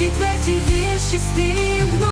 відверті вірші співно.